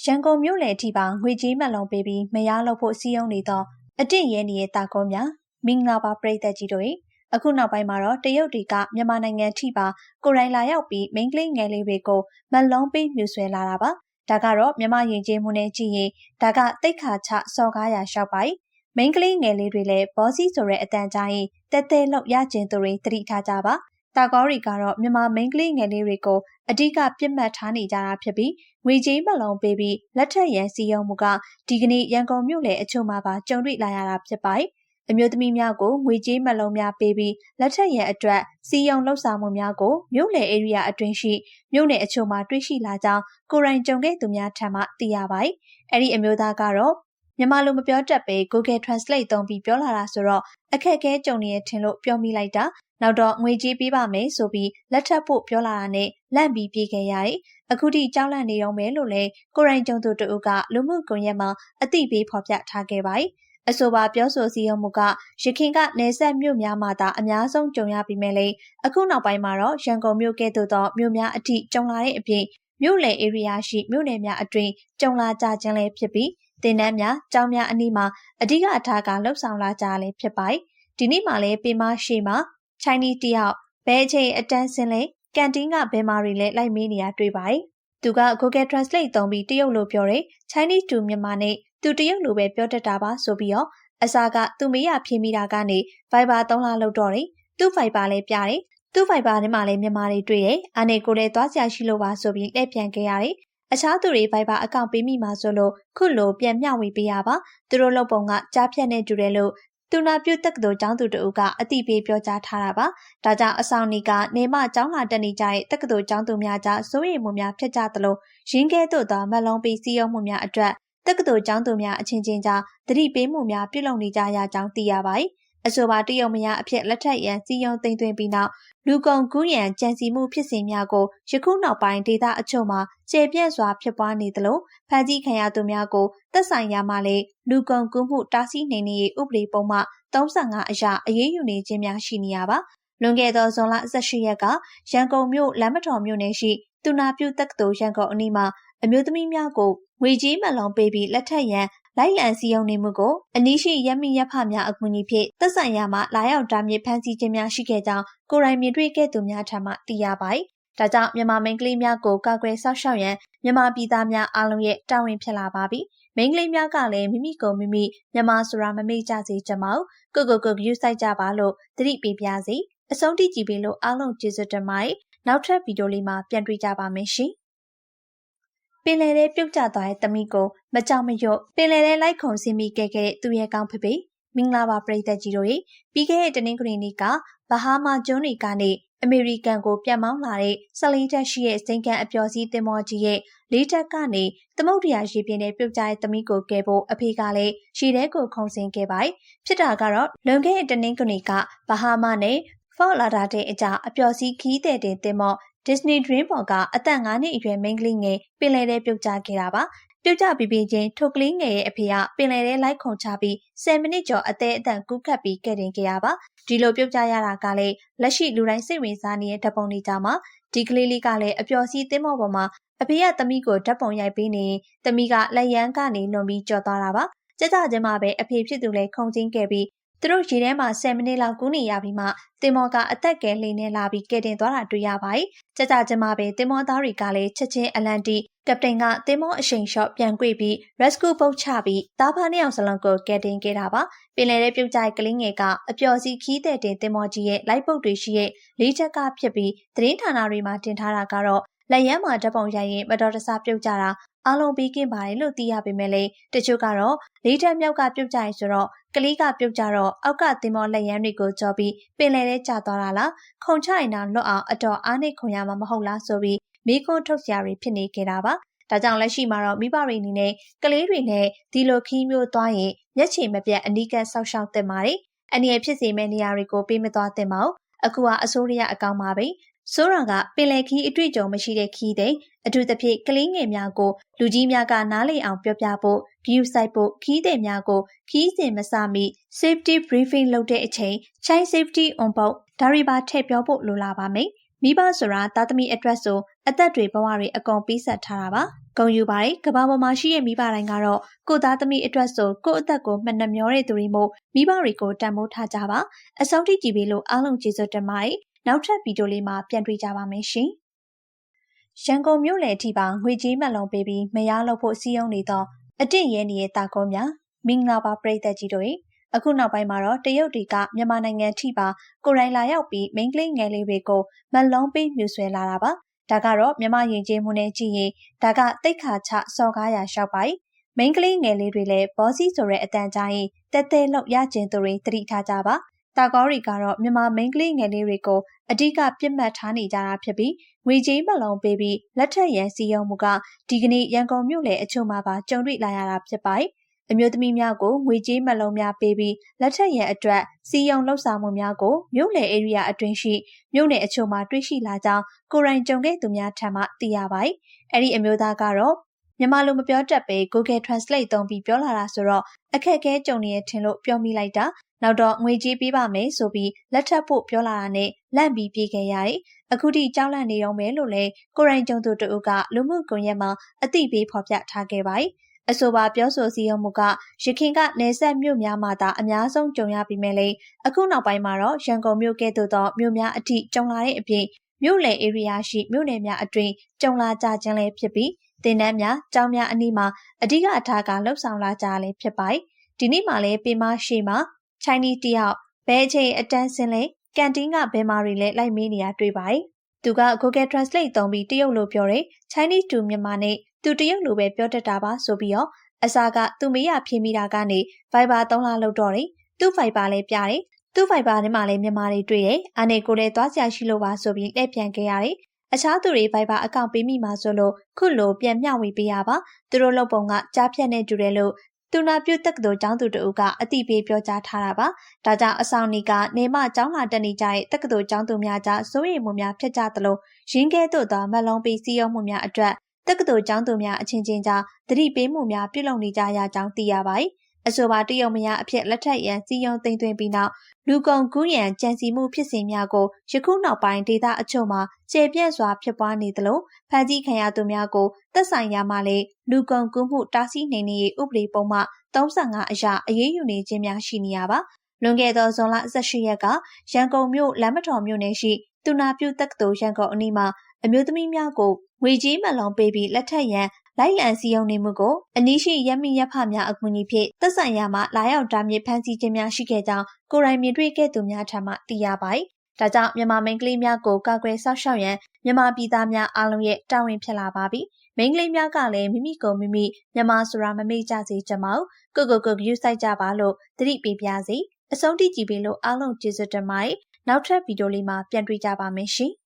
ရန်ကုန်မြို့လယ်ထိပါငွေကြေးမှတ်လုံးပေးပြီးမရလို့ဖို့စီးရုံးနေသောအတင့်ရဲနေတဲ့တာကောများမင်္ဂလာပါပရိသတ်ကြီးတို့ရေအခုနောက်ပိုင်းမှာတော့တရုတ်တွေကမြန်မာနိုင်ငံထိပါကိုရိုင်းလာရောက်ပြီးမိန်းကလေးငယ်လေးတွေကိုမလုံးပေးမြူဆွဲလာတာပါဒါကတော့မြန်မာယဉ်ကျေးမှုနဲ့ကြည့်ရင်ဒါကတိတ်ခါချစော်ကားရာရှောက်ပါမိန်းကလေးငယ်လေးတွေလည်းဘောစီဆိုတဲ့အတန်ကြားရင်တဲတဲလောက်ရကျင်သူတွေတတိထားကြပါတာကောရီကတော့မြန်မာမိန်းကလေးငယ်လေးတွေကိုအဓိကပြစ်မှတ်ထားနေကြတာဖြစ်ပြီး ငွေကြေးမလုံးပေးပြီးလက်ထက်ရန်စီယုံမှုကဒီကနေ့ရန်ကုန်မြို့လေအချို့မှာပါကြုံတွေ့လာရတာဖြစ်ပါတယ်။အမျိုးသမီးများကိုငွေကြေးမလုံးများပေးပြီးလက်ထက်ရန်အတွက်စီယုံလှုပ်ဆောင်မှုများကိုမြို့လေ area အတွင်းရှိမြို့နယ်အချို့မှာတွေ့ရှိလာကြောင်းကိုရိုင်းကြုံခဲ့သူများထံမှသိရပါတယ်။အဲ့ဒီအမျိုးသားကတော့မြန်မာလိုမပြောတတ်ပေ Google Translate သုံးပြီးပြောလာတာဆိုတော့အခက်အခဲကြုံနေရထင်လို့ပြောမိလိုက်တာ နောက်တော့ငွေကြေးပေးပါမယ်ဆိုပြီးလက်ထပ်ဖို့ပြောလာတာနဲ့လန့်ပြီးပြေးခဲ့ရတယ်။အခုထိကြောက်လန့်နေတော့မယ်လို့လည်းကိုရိုင်းကျုံသူတို့ကလူမှုကွန်ရက်မှာအသိပေးဖော်ပြထားခဲ့ပါတယ်။အဆိုပါပြောဆိုစည်းရုံးမှုကရခင်ကနေဆက်မြို့များမှာသာအများဆုံးကြုံရပြီးမဲ့လေအခုနောက်ပိုင်းမှာတော့ရန်ကုန်မြို့ကဲ့သို့သောမြို့များအထိကြုံလာတဲ့အပြင်မြို့လယ် area ရှိမြို့နယ်များအတွင်းကြုံလာကြခြင်းလည်းဖြစ်ပြီးတင်နန်းများကျောင်းများအနီးမှာအဓိကအထားကလှုပ်ဆောင်လာကြလည်းဖြစ်ပါတယ်။ဒီနေ့မှလည်းပေမရှိမှာ Chinese တယောက်ဘဲအချိန်အတန်းစင်းလဲကန်တင်းကဘဲမာတွေလည်းလိုက်မေးနေရတွေ့ပါတယ်။သူက Google Translate သုံးပြီးတရုတ်လိုပြောတယ် Chinese to မြန်မာနဲ့သူတရုတ်လိုပဲပြောတတ်တာပါဆိုပြီးတော့အစားကသူမေးရဖြေမိတာကနေ Viber 3လလောက်တော့တယ်။သူ့ Viber လည်းပြတယ်။သူ့ Viber ထဲမှာလည်းမြန်မာတွေတွေ့တယ်။အနေကိုလည်းသွားကြရှိလို့ပါဆိုပြီးလက်ပြန်ခဲ့ရတယ်။အခြားသူတွေ Viber အကောင့်ပေးမိမှာဆိုလို့ခုလိုပြန်မျှဝေပေးရပါသူတို့လုပ်ပုံကကြားဖြတ်နေတူတယ်လို့ သူနာပြုတက္ကသိုလ်ကျောင်းသူတို့ကအတိပေးပြောကြားထားတာပါ။ဒါကြောင့်အဆောင်နီကနေမကျောင်းလာတက်နေကြတဲ့တက္ကသိုလ်ကျောင်းသူများကြားစိုးရိမ်မှုများဖြစ်ကြသလိုရင်းကဲသို့သောမက်လုံးပေးစည်းရုံးမှုများအတွက်တက္ကသိုလ်ကျောင်းသူများအချင်းချင်းကြားသတိပေးမှုများပြုလုပ်နေကြရကြောင်းသိရပါတယ်။ အဆိုပါတရုတ်မယားအဖြစ်လက်ထက်ရန်စီယုံသိမ့်သွင်းပြီးနောက်လူကုန်ကူးရန်ကြံစီမှုဖြစ်စဉ်များကိုယခုနောက်ပိုင်းဒေသအချို့မှာကျေပြန့်စွာဖြစ်ပွားနေသလိုဖမ်းဆီးခံရသူများကိုသက်ဆိုင်ရာမှလည်းလူကုန်ကူးမှုတားဆီးနေနေဥပဒေပုံမှ35အရာအရေးယူနေခြင်းများရှိနေရပါလွန်ခဲ့သောဇွန်လ18ရက်ကရန်ကုန်မြို့လမ်းမတော်မြို့နယ်ရှိတူနာပြုတက္ကသိုလ်ရန်ကုန်အနီးမှာအမျိုးသမီးများကိုငွေကြေးမလောင်ပေးပြီးလက်ထက်ရန် လိုက်လံစည်းရုံးနေမှုကိုအနီးရှိရမီရဖများအကူအညီဖြင့်သက်ဆိုင်ရာမှလာရောက်တားမြစ်ဖမ်းဆီးခြင်းများရှိခဲ့ကြောင်းကိုရိုင်းမြင်တွေ့ခဲ့သူများထံမှသိရပါတယ်။ဒါကြောင့်မြန်မာမိန်းကလေးများကိုကာကွယ်စောင့်ရှောက်ရန်မြန်မာပြည်သားများအားလုံးရဲ့တာဝန်ဖြစ်လာပါပြီ။မိန်းကလေးများကလည်းမိမိကိုမိမိမြန်မာဆိုတာမမေ့ကြစေချင်ပါဘူး။ကိုကိုကိုယူဆိုင်ကြပါလို့သတိပေးပါစီ။အဆုံးထိကြည့်ပေးလို့အားလုံးကျေးဇူးတင်ပါတယ်။နောက်ထပ်ဗီဒီယိုလေးမှာပြန်တွေ့ကြပါမယ်ရှင်။ ပင်လယ်ထဲပြုတ်ကျသွားတဲ့သမီးကိုမကြောက်မရွံ့ပင်လယ်ထဲလိုက်ခုံဆင်းပြီးခဲ့ခဲ့တဲ့သူရဲ့ကောင်းဖေဖေမင်္ဂလာပါပရိသတ်ကြီးတို့ရေပြီးခဲ့တဲ့တနင်္ဂနွေနေ့ကဘဟာမာကျွန်းတွေကနေအမေရိကန်ကိုပြန်မောင်းလာတဲ့ဆလီတက်ရှိရဲ့စိန်ကန်အပျော်စီးသင်္ဘောကြီးရဲ့လေးတက်ကနေသမုတ်တရားရေပြင်းနဲ့ပြုတ်ကျတဲ့သမီးကိုကယ်ဖို့အဖေကလည်းရှီထဲကိုခုန်ဆင်းခဲ့ပါတယ်ဖြစ်တာကတော့လွန်ခဲ့တဲ့တနင်္ဂနွေကဘဟာမာနဲ့ဖော့လာတာတဲ့အကြအပျော်စီးခီးတဲ့တင်သင်္ဘော Disney Dream ပေါ်ကအသက်9နှစ်အရွယ်မိန်းကလေးငယ်ပင်လယ်ထဲပြုတ်ကျခဲ့တာပါပြုတ်ကျပြီးပြီးချင်းထိုကလေးငယ်ရဲ့အဖေကပင်လယ်ထဲလိုက်ခုန်ချပြီး10မိနစ်ကျော်အသေးအတန်ကူးခတ်ပြီးကဲတင်ခဲ့ရပါဒီလိုပြုတ်ကျရတာကလည်းလက်ရှိလူတိုင်းစိတ်ဝင်စားနေတဲ့ဓာတ်ပုံတွေကြမှာဒီကလေးလေးကလည်းအပျော်စီးသင်းမောပေါ်မှာအဖေကသမီးကိုဓာတ်ပုံရိုက်ပေးနေသမီးကလက်ရန်ကနေလွန်ပြီးကြော်သွားတာပါကြကြချင်းမှာပဲအဖေဖြစ်သူလည်းခုန်ချင်းခဲ့ပြီး သူတို့ရေထဲမှာ10မိနစ်လောက်ကူးနေရပြီးမှတင်မောကအသက်ငယ်လေးနဲ့လာပြီးကဲတင်သွားတာတွေ့ရပါတယ်။ကြကြချင်းမှာပဲတင်မောသားတွေကလည်းချက်ချင်းအလန်တီကပတိန်ကတင်မောအရှိန်လျှော့ပြန်ကွေ့ပြီး rescue boat ချပြီးတားဖားနှစ်ယောက်စလုံးကိုကဲတင်ခဲ့တာပါ။ပင်လယ်ထဲပြုတ်ကျကလေးငယ်ကအပျော်စီခီးတဲ့တင်တင်မောကြီးရဲ့လိုက်ပုတ်တွေရှိရဲ့လေးချက်ကဖြစ်ပြီးသတင်းဌာနတွေမှာတင်ထားတာကတော့လက်ရမ်းမှာဓာတ်ပုံရိုက်ရင်မတော်တဆပြုတ်ကြတာ အားလုံးပြီးကင်းပါတယ်လို့သိရပေမဲ့လည်းတချို့ကတော့လေးထက်မြောက်ကပြုတ်ကြရင်ဆိုတော့ကလေးကပြုတ်ကြတော့အောက်ကသင်္ဘောလက်ရန်တွေကိုကြော်ပြီးပင်လယ်ထဲကျသွားတာလားခုံချရင်တော့လွတ်အောင်အတော်အားနှိခုံရမှာမဟုတ်လားဆိုပြီးမိခိုးထုတ်စရာတွေဖြစ်နေခဲ့တာပါဒါကြောင့်လက်ရှိမှာတော့မိဘတွေအနေနဲ့ကလေးတွေနဲ့ဒီလိုခီးမျိုးသွားရင်မျက်ခြေမပြတ်အနီးကပ်ဆောက်ရှောက်သင့်ပါတယ်။အနေရဖြစ်စေမယ့်နေရာတွေကိုပေးမသွားသင့်ပါဘူး။အခုကအစိုးရအကောင်ပါပဲ ဆိုးရကပင်လယ်ခီးအတွေ့အကြုံမရှိတဲ့ခီးတဲ့အထူးသဖြင့်ကလေးငယ်များကိုလူကြီးများကနားလည်အောင်ပြောပြဖို့ view site ဖို့ခီးတဲ့များကိုခီးစဉ်မစမီ safety briefing လုပ်တဲ့အချိန် child safety on board ဒါရီပါထည့်ပြောဖို့လိုလာပါမယ်မိဘဆိုတာသားသမီးအတွက်ဆိုအသက်တွေဘဝတွေအကုန်ပြီးဆက်ထားတာပါဂုံယူပါတယ်ကဘာပေါ်မှာရှိတဲ့မိဘတိုင်းကတော့ကိုသားသမီးအတွက်ဆိုကိုအသက်ကိုမှတ်နှမျောတဲ့သူတွေမို့မိဘတွေကိုတန်ဖိုးထားကြပါအဆုံးထိကြည့်ပြီးလို့အားလုံးကျေးဇူးတင်ပါတယ် နောက်ထပ်ဗီဒီယိုလေးမှာပြန်တွေ့ကြပါမယ်ရှင်ရန်ကုန်မြို့လယ်ထိပါငွေကြေးမှတ်လုံးပေးပြီးမရလို့ဖို့စီးရုံးနေသောအတင့်ရဲနေတဲ့တာကောများမင်္ဂလာပါပရိသတ်ကြီးတို့အခုနောက်ပိုင်းမှာတော့တရုတ်တွေကမြန်မာနိုင်ငံထိပါကိုရိုင်းလာရောက်ပြီးမိန်းကလေးငယ်လေးတွေကိုမလုံးပေးမြူဆွဲလာတာပါဒါကတော့မြန်မာယဉ်ကျေးမှုနဲ့ကြည့်ရင်ဒါကတိတ်ခါချစော်ကားရာရှောက်ပါမိန်းကလေးငယ်လေးတွေလည်းဘောစီဆိုတဲ့အတန်ကြားရင်တဲတဲလောက်ရကျင်သူတွေတတိထားကြပါ တာကောရီကတော့မြန်မာမိန်းကလေးငယ်လေးတွေကိုအဓိကပြစ်မှတ်ထားနေကြတာဖြစ်ပြီးငွေကြေးမလုံးပေးပြီးလက်ထက်ရန်စီယုံမှုကဒီကနေ့ရန်ကုန်မြို့လေအချို့မှာပါကြုံတွေ့လာရတာဖြစ်ပါတယ်အမျိုးသမီးများကိုငွေကြေးမလုံးများပေးပြီးလက်ထက်ရန်အတွက်စီယုံလှုပ်ဆောင်မှုများကိုမြို့နယ်ဧရိယာအတွင်းရှိမြို့နယ်အချို့မှာတွေ့ရှိလာကြောင်းကိုရိုင်းကြုံခဲ့သူများထံမှသိရပါတယ်။အဲ့ဒီအမျိုးသားကတော့မြန်မာလိုမပြောတတ်ပဲ Google Translate သုံးပြီးပြောလာတာဆိုတော့အခက်အခဲကြုံနေရထင်လို့ပြောမိလိုက်တာ နောက်တော့ငွေကြေးပေးပါမယ်ဆိုပြီးလက်ထပ်ဖို့ပြောလာတာနဲ့လန့်ပြီးပြေးခဲ့ရတယ်။အခုထိကြောက်လန့်နေတော့မယ်လို့လည်းကိုရိုင်းကျုံသူတို့ကလူမှုကွန်ရက်မှာအသိပေးဖော်ပြထားခဲ့ပါတယ်။အဆိုပါပြောဆိုစည်းရုံးမှုကရခင်ကနေဆက်မြို့များမှာသာအများဆုံးကြုံရပြီးမဲ့လေအခုနောက်ပိုင်းမှာတော့ရန်ကုန်မြို့ကဲ့သို့သောမြို့များအထိကြုံလာတဲ့အပြင်မြို့လယ် area ရှိမြို့နယ်များအတွင်းကြုံလာကြခြင်းလည်းဖြစ်ပြီးတင်နန်းများကျောင်းများအနီးမှာအဓိကအထားကလှုပ်ဆောင်လာကြလည်းဖြစ်ပါတယ်။ဒီနေ့မှလည်းပေမရှိမှာ Chinese တယောက်ဘဲအချိန်အတန်းစင်းလဲကန်တင်းကဘဲမာတွေလည်းလိုက်မေးနေရတွေ့ပါတယ်။သူက Google Translate သုံးပြီးတရုတ်လိုပြောတယ် Chinese to မြန်မာနဲ့သူတရုတ်လိုပဲပြောတတ်တာပါဆိုပြီးတော့အစားကသူမေးရဖြေမိတာကနေ Viber 3လလောက်တော့တယ်။သူ့ Viber လည်းပြတယ်။သူ့ Viber ထဲမှာလည်းမြန်မာတွေတွေ့တယ်။အနေကိုလည်းသွားကြရှိလို့ပါဆိုပြီးလက်ပြန်ခဲ့ရတယ်။အခြားသူတွေ Viber အကောင့်ပေးမိမှာဆိုလို့ခုလိုပြန်မျှဝေပေးရပါသူတို့လုပ်ပုံကကြားဖြတ်နေတူတယ်လို့ သူနာပြုတက္ကသိုလ်ကျောင်းသူတို့ကအတိပေးပြောကြားထားတာပါ။ဒါကြောင့်အဆောင်နီကနေမကျောင်းလာတက်နေကြတဲ့တက္ကသိုလ်ကျောင်းသူများကြားစိုးရိမ်မှုများဖြစ်ကြသလိုရင်းကဲသို့သောမက်လုံးပေးစီးရုံးမှုများအတွက်တက္ကသိုလ်ကျောင်းသူများအချင်းချင်းကြားသတိပေးမှုများပြုလုပ်နေကြရကြောင်းသိရပါတယ်။ အဆိုပါတရုတ်မယားအဖြစ်လက်ထက်ရန်စီယုံသိမ့်သွင်းပြီးနောက်လူကုန်ကူးရန်ကြံစီမှုဖြစ်စဉ်များကိုယခုနောက်ပိုင်းဒေသအချို့မှာကျေပြန့်စွာဖြစ်ပွားနေသလိုဖမ်းဆီးခံရသူများကိုသက်ဆိုင်ရာမှလည်းလူကုန်ကူးမှုတားဆီးနှိမ်နင်းရေးဥပဒေပုံမှ35အရာအရေးယူနေခြင်းများရှိနေရပါလွန်ခဲ့သောဇွန်လ18ရက်ကရန်ကုန်မြို့လမ်းမတော်မြို့နယ်ရှိတူနာပြုတက္ကသိုလ်ရန်ကုန်အနီးမှာအမျိုးသမီးများကိုငွေကြေးမလောင်ပေးပြီးလက်ထက်ရန် လိုက်လံစည်းရုံးနေမှုကိုအနီးရှိရမီရဖများအကူအညီဖြင့်သက်ဆိုင်ရာမှလာရောက်တားမြစ်ဖမ်းဆီးခြင်းများရှိခဲ့ကြောင်းကိုရိုင်းမြင်တွေ့ခဲ့သူများထံမှသိရပါတယ်။ဒါကြောင့်မြန်မာမိန်းကလေးများကိုကာကွယ်စောင့်ရှောက်ရန်မြန်မာပြည်သားများအားလုံးရဲ့တာဝန်ဖြစ်လာပါပြီ။မိန်းကလေးများကလည်းမိမိကိုမိမိမြန်မာဆိုတာမမေ့ကြစေချင်ပါဘူး။ကိုကိုကိုယူဆိုင်ကြပါလို့သတိပေးပါစီ။အဆုံးထိကြည့်ပြီးလို့အားလုံးကျေးဇူးတင်ပါတယ်။နောက်ထပ်ဗီဒီယိုလေးမှာပြန်တွေ့ကြပါမယ်ရှင်။